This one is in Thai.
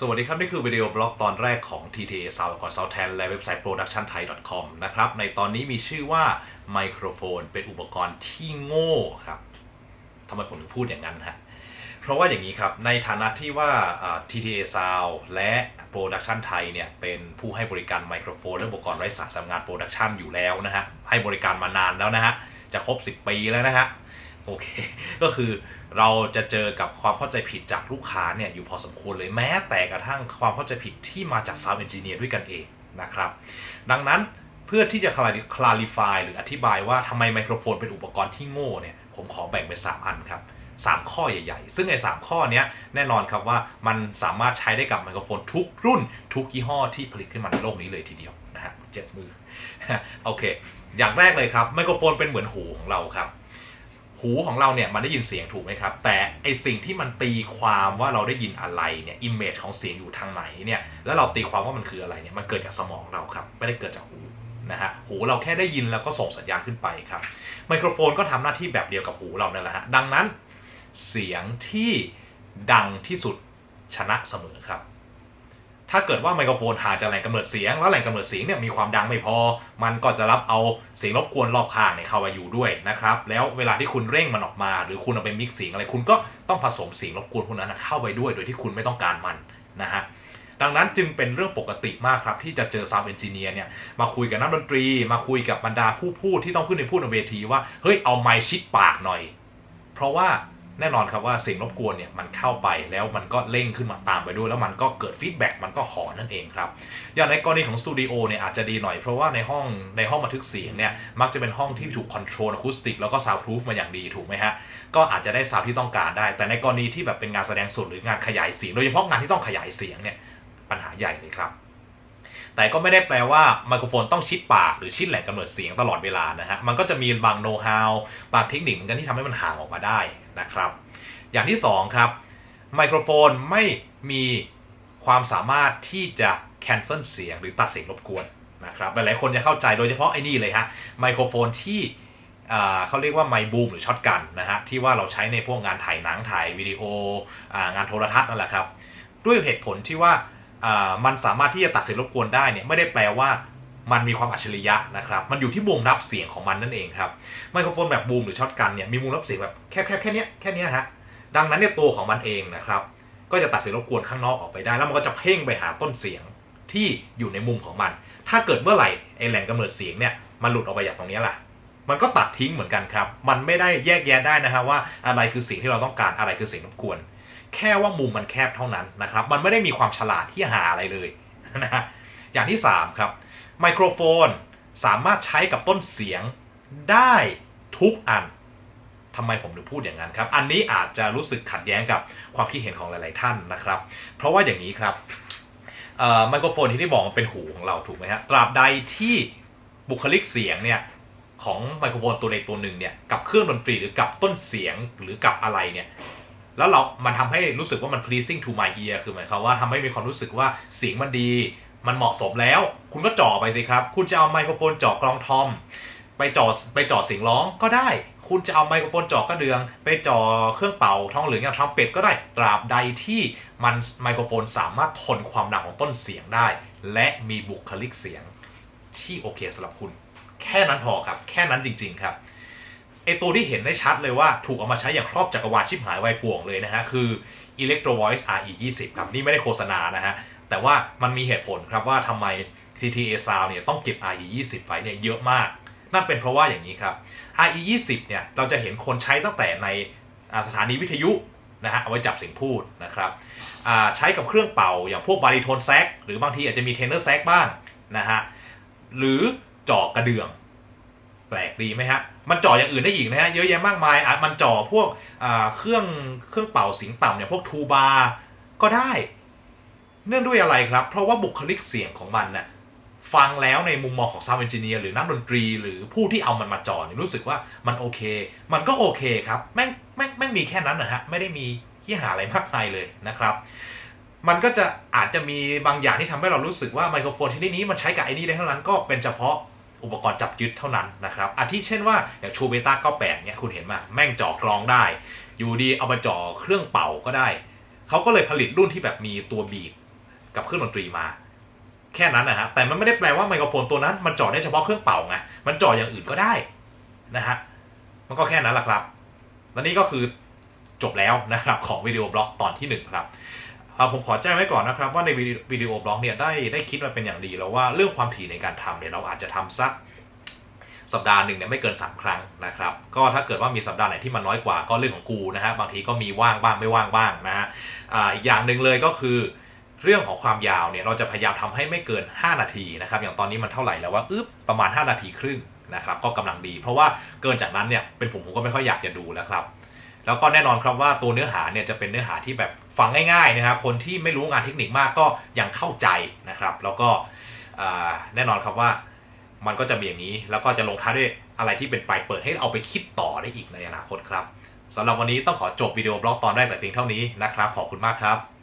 สวัสดีครับ นี่คือวิดีโอบล็อกตอนแรกของ TTA Sound ก่อน Sound 10และเว็บไซต์ productionthai.com นะครับ ในตอนนี้มีชื่อว่าไมโครโฟนเป็นอุปกรณ์ที่โง่ครับทำไมผมถึงพูดอย่างนั้นฮะเพราะว่าอย่างนี้ครับ ในฐานะที่ว่า TTA Sound และ Production Thai เนี่ย เป็นผู้ให้บริการไมโครโฟนและอุปกรณ์ไร้สายสำหรับงานโปรดักชันอยู่แล้วนะฮะ ให้บริการมานานแล้วนะฮะ จะครบ 10 ปีแล้วนะฮะ โอเค ก็คือเราจะเจอกับความเข้าใจผิดจากลูกค้าเนี่ยอยู่พอสมควรเลยแม้แต่กระทั่งความเข้าใจผิดที่มาจาก Sound Engineer ด้วยกันเองนะครับ ดังนั้นเพื่อที่จะ clarify หรืออธิบายว่าทำไมไมโครโฟนเป็นอุปกรณ์ที่โง่เนี่ยผมขอแบ่งเป็น 3 อันครับ 3 ข้อใหญ่ๆ ซึ่งไอ้3ข้อนี้แน่นอนครับว่ามันสามารถใช้ได้กับไมโครโฟนทุกรุ่น ทุกยี่ห้อที่ผลิตขึ้นมาในโลกนี้เลยทีเดียวนะฮะเจ็บมือโอเค อย่างแรกเลยครับไมโครโฟนเป็นเหมือนหูของเราครับ หูของเราเนี่ยมันได้ยินเสียงถูกไหมครับ แต่ไอสิ่งที่มันตีความว่าเราได้ยินอะไรเนี่ยอิมเมจของเสียงอยู่ทางไหนเนี่ยแล้วเราตีความว่ามันคืออะไรเนี่ยมันเกิดจากสมองเราครับไม่ได้เกิดจากหูนะฮะหูเราแค่ได้ยินแล้วก็ส่งสัญญาณขึ้นไปครับไมโครโฟนก็ทำหน้าที่แบบเดียวกับหูเรานั่นแหละฮะดังนั้นเสียงที่ดังที่สุดชนะเสมอครับ ถ้าเกิดว่าไมโครโฟนห่างจากแหล่งกำเนิดเสียง แล้วแหล่งกำเนิดเสียงเนี่ยมีความดังไม่พอ มันก็จะรับเอาเสียงรบกวนรอบข้างเนี่ยเข้ามาอยู่ด้วยนะครับ แล้วเวลาที่คุณเร่งมันออกมา หรือคุณเอาไปมิกซ์เสียงอะไรคุณก็ต้องผสมเสียงรบกวนพวกนั้นเข้าไปด้วย โดยที่คุณไม่ต้องการมันนะฮะดังนั้นจึงเป็นเรื่องปกติมากครับ ที่จะเจอซาวด์เอนจิเนียร์เนี่ยมาคุยกับนักดนตรี มาคุยกับบรรดาผู้พูดที่ต้องขึ้นไปพูดในเวทีว่าเฮ้ยเอาไมค์ชิดปากหน่อย เพราะว่า แน่นอนครับว่าเสียงรบกวนเนี่ยมันเข้าไปแล้วมันก็เร่งขึ้นมาตามไปด้วย แล้วมันก็เกิดฟีดแบ็กมันก็หอนนั่นเองครับ อย่างในกรณีของสตูดิโอเนี่ยอาจจะดีหน่อยเพราะว่าในห้องในห้องบันทึกเสียงเนี่ยมักจะเป็นห้องที่ถูกคอนโทรลอะคูสติกแล้วก็ซาวด์พรูฟมาอย่างดีถูกไหมฮะ ก็อาจจะได้ซาวด์ที่ต้องการได้ แต่ในกรณีที่แบบเป็นงานแสดงสดหรืองานขยายเสียงโดยเฉพาะงานที่ต้องขยายเสียงเนี่ยปัญหาใหญ่เลยครับ แต่ก็ไม่ได้แปลว่าไมโครโฟนต้องชิดปากหรือชิดแหล่งกำเนิดเสียงตลอดเวลานะฮะ มันก็จะมีบางโน้ตฮาวบางเทคนิคเหมือนกันที่ทำให้มันห่างออกมาได้นะครับ อย่างที่ 2 ครับ ไมโครโฟนไม่มีความสามารถที่จะ cancel เสียงหรือตัดเสียงรบกวนนะครับ หลายๆคนจะเข้าใจโดยเฉพาะไอ้นี่เลยฮะไมโครโฟนที่เขาเรียกว่าไมบูมหรือช็อตกันนะฮะ ที่ว่าเราใช้ในพวกงานถ่ายหนังถ่ายวิดีโองานโทรทัศน์นั่นแหละครับ ด้วยเหตุผลที่ว่า มันสามารถที่จะตัดเสียงรบกวนได้เนี่ยไม่ได้แปลว่ามันมีความอัจฉริยะนะครับ มันอยู่ที่วงรับเสียงของมันนั่นเองครับ ไมโครโฟนแบบบูมหรือช็อตกันเนี่ยมีวงรับเสียงแบบแค่แคแค่เนี้ยแค่เนี้ยฮะ ดังนั้นเนี่ยตัวของมันเองนะครับ ก็จะตัดเสียงรบกวนข้างนอกออกไปได้ แล้วมันก็จะเพ่งไปหาต้นเสียงที่อยู่ในมุมของมัน ถ้าเกิดเมื่อไหร่ไอแหล่งกำเนิดเสียงเนี่ยมันหลุดออกไปจากตรงนี้แหละมันก็ตัดทิ้งเหมือนกันครับ มันไม่ได้แยกแยะได้นะฮะว่าอะไรคือสิ่งที่เราต้องการอะไรคือเสียงรบกวน แค่ว่ามุมมันแคบเท่านั้นนะครับ มันไม่ได้มีความฉลาดที่หาอะไรเลยนะฮะอย่างที่ 3 ครับ ไมโครโฟนสามารถใช้กับต้นเสียงได้ทุกอันทำไมผมถึงพูดอย่างนั้นครับ อันนี้อาจจะรู้สึกขัดแย้งกับความคิดเห็นของหลาย ๆ ท่านนะครับ เพราะว่าอย่างนี้ครับไมโครโฟนที่ได้บอกมันเป็นหูของเราถูกไหมฮะ ตราบใดที่บุคลิกเสียงเนี่ยของไมโครโฟนตัวใดตัวหนึ่งเนี่ยกับเครื่องดนตรีหรือกับต้นเสียงหรือกับอะไรเนี่ย แล้วเรา มันทำให้รู้สึกว่ามัน pleasing to my ear คือหมายความว่าทำให้มีความรู้สึกว่าเสียงมันดี มันเหมาะสมแล้ว คุณก็จ่อไปสิครับ คุณจะเอาไมโครโฟนจ่อกลองทอม ไปจ่อไปจ่อเสียงร้องก็ได้ คุณจะเอาไมโครโฟนจ่อกระเดือง ไปจ่อเครื่องเป่าทองเหลืองอย่างทรัมเป็ตก็ได้ ตราบใดที่มันไมโครโฟนสามารถทนความดังของต้นเสียงได้ และมีบุคลิกเสียงที่โอเคสำหรับคุณ แค่นั้นพอครับ แค่นั้นจริง ๆ ครับ ไอตัวที่เห็นได้ชัดเลยว่าถูกเอามาใช้อย่างครอบจักรวาลชิบหายไวายป่วงเลยนะฮะ คือ Electro Voice RE 20ครับ นี่ไม่ได้โฆษณานะฮะ แต่ว่ามันมีเหตุผลครับว่าทำไม TTA Sound เนี่ยต้องเก็บ RE 20ไว้เนี่ยเยอะมาก นั่นเป็นเพราะว่าอย่างนี้ครับ RE 20เนี่ยเราจะเห็นคนใช้ตั้งแต่ในสถานีวิทยุนะฮะเอาไว้จับเสียงพูดนะครับใช้กับเครื่องเป่าอย่างพวกบาริโทนแซกหรือบางทีอาจจะมีเทนเนอร์แซกบ้างนะฮะหรือจ่อกระเดื่อง แปลกดีไหมฮะ มันจ่ออย่างอื่นได้อีกนะฮะเยอะแยะมากมายอะมันจ่อพวกเครื่องเครื่องเป่าเสียงต่ำอย่างพวกทูบาก็ได้ เนื่องด้วยอะไรครับ เพราะว่าบุคลิกเสียงของมันน่ะฟังแล้วในมุมมองของซาว n d เอนจิเนียร์หรือนักดนตรี หรือผู้ที่เอามันมาจ่อเนี่ยรู้สึกว่ามันโอเค มันก็โอเคครับแม่งแม่งแม่งมีแค่นั้นนะฮะไม่ได้มีที่หาอะไรมากมายเลยนะครับมันก็จะอาจจะมีบางอย่างที่ทำให้เรารู้สึกว่าไมโครโฟนชนิดนี้มันใช้กับไอ้นี่ได้เท่านั้นก็เป็นเฉพาะ อุปกรณ์จับยึดเท่านั้นนะครับอาทิเช่นว่าอย่างชูเบต้า98เนี่ยคุณเห็นมาแม่งจ่อกลองได้ อยู่ดีเอามาจ่อเครื่องเป่าก็ได้ เขาก็เลยผลิตรุ่นที่แบบมีตัวบีบกับเครื่องดนตรีมา แค่นั้นนะฮะแต่มันไม่ได้แปลว่าไมโครโฟนตัวนั้นมันเจาะได้เฉพาะเครื่องเป่าไงมันเจาะอย่างอื่นก็ได้นะฮะมันก็แค่นั้นแหละครับและนี่ก็คือจบแล้วนะครับของวิดีโอบล็อกตอนที่หนึ่งครับ ผมขอแจ้งไว้ก่อนนะครับ ว่าในวิดีโอบล็อกเนี่ยได้ได้คิดมาเป็นอย่างดีแล้วว่าเรื่องความถี่ในการทำเนี่ยเราอาจจะทำสักสัปดาห์หนึ่งเนี่ยไม่เกิน 3 ครั้งนะครับ ก็ถ้าเกิดว่ามีสัปดาห์ไหนที่มันน้อยกว่าก็เรื่องของกูนะฮะบางทีก็มีว่างบ้างไม่ว่างบ้างนะฮะอ,อีกอย่างหนึ่งเลยก็คือเรื่องของความยาวเนี่ยเราจะพยายามทำให้ไม่เกิน 5 นาทีนะครับ อย่างตอนนี้มันเท่าไหร่แล้วว่าอึ๊บประมาณ 5 นาทีครึ่งนะครับก็กำลังดี เพราะว่าเกินจากนั้นเนี่ยเป็นผมผมก็ไม่ค่อยอยากจะดูแล้วครับ แล้วก็แน่นอนครับว่าตัวเนื้อหาเนี่ยจะเป็นเนื้อหาที่แบบฟังง่ายๆนะครับคนที่ไม่รู้งานเทคนิคมากก็ยังเข้าใจนะครับแล้วก็แน่นอนครับว่ามันก็จะมีอย่างนี้ แล้วก็จะลงท้ายด้วยอะไรที่เป็นปลายเปิดให้เอาไปคิดต่อได้อีกในอนาคตครับสำหรับวันนี้ต้องขอจบวิดีโอบล็อกตอนแรกแต่เพียงเท่านี้นะครับขอบคุณมากครับ